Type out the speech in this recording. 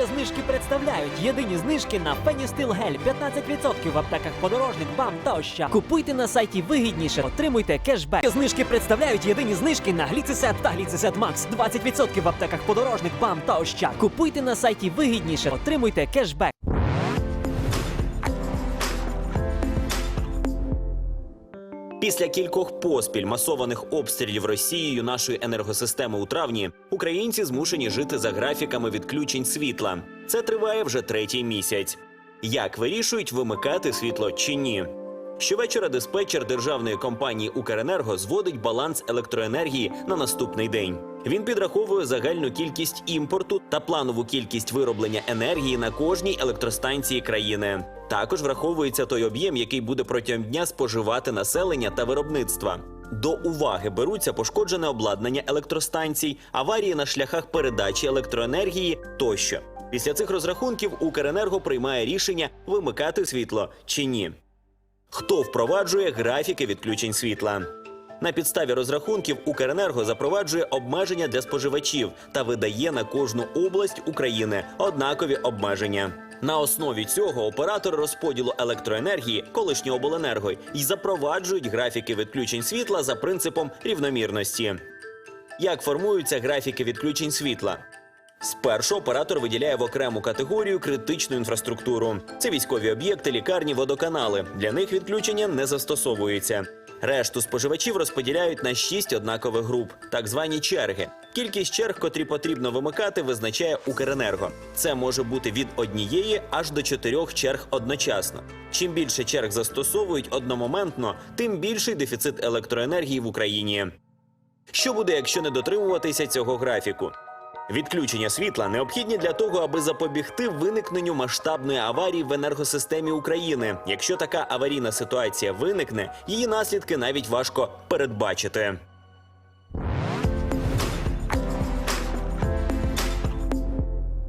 Є знижки представляють єдині знижки на Феністил Гель 15% в аптеках подорожник, бам та ощад. Купуйте на сайті вигідніше, отримуйте кешбек. Є Знижки представляють єдині знижки на Гліцисет та Гліцисет Макс 20% в аптеках подорожник, бам та ощад. Купуйте на сайті вигідніше, отримуйте кешбек. Після кількох поспіль масованих обстрілів Росією нашої енергосистеми у травні українці змушені жити за графіками відключень світла. Це триває вже третій місяць. Як вирішують вимикати світло чи ні? Щовечора диспетчер державної компанії Укренерго зводить баланс електроенергії на наступний день. Він підраховує загальну кількість імпорту та планову кількість вироблення енергії на кожній електростанції країни. Також враховується той об'єм, який буде протягом дня споживати населення та виробництва. До уваги беруться пошкоджене обладнання електростанцій, аварії на шляхах передачі електроенергії тощо. Після цих розрахунків Укренерго приймає рішення вимикати світло чи ні. Хто впроваджує графіки відключень світла? На підставі розрахунків Укренерго запроваджує обмеження для споживачів та видає на кожну область України однакові обмеження. На основі цього оператори розподілу електроенергії, колишнього обленерго, й запроваджують графіки відключень світла за принципом рівномірності. Як формуються графіки відключень світла? Спершу оператор виділяє в окрему категорію критичну інфраструктуру. Це військові об'єкти, лікарні, водоканали. Для них відключення не застосовується. Решту споживачів розподіляють на шість однакових груп, так звані черги. Кількість черг, котрі потрібно вимикати, визначає Укренерго. Це може бути від однієї аж до чотирьох черг одночасно. Чим більше черг застосовують одномоментно, тим більший дефіцит електроенергії в Україні. Що буде, якщо не дотримуватися цього графіку? Відключення світла необхідні для того, аби запобігти виникненню масштабної аварії в енергосистемі України. Якщо така аварійна ситуація виникне, її наслідки навіть важко передбачити.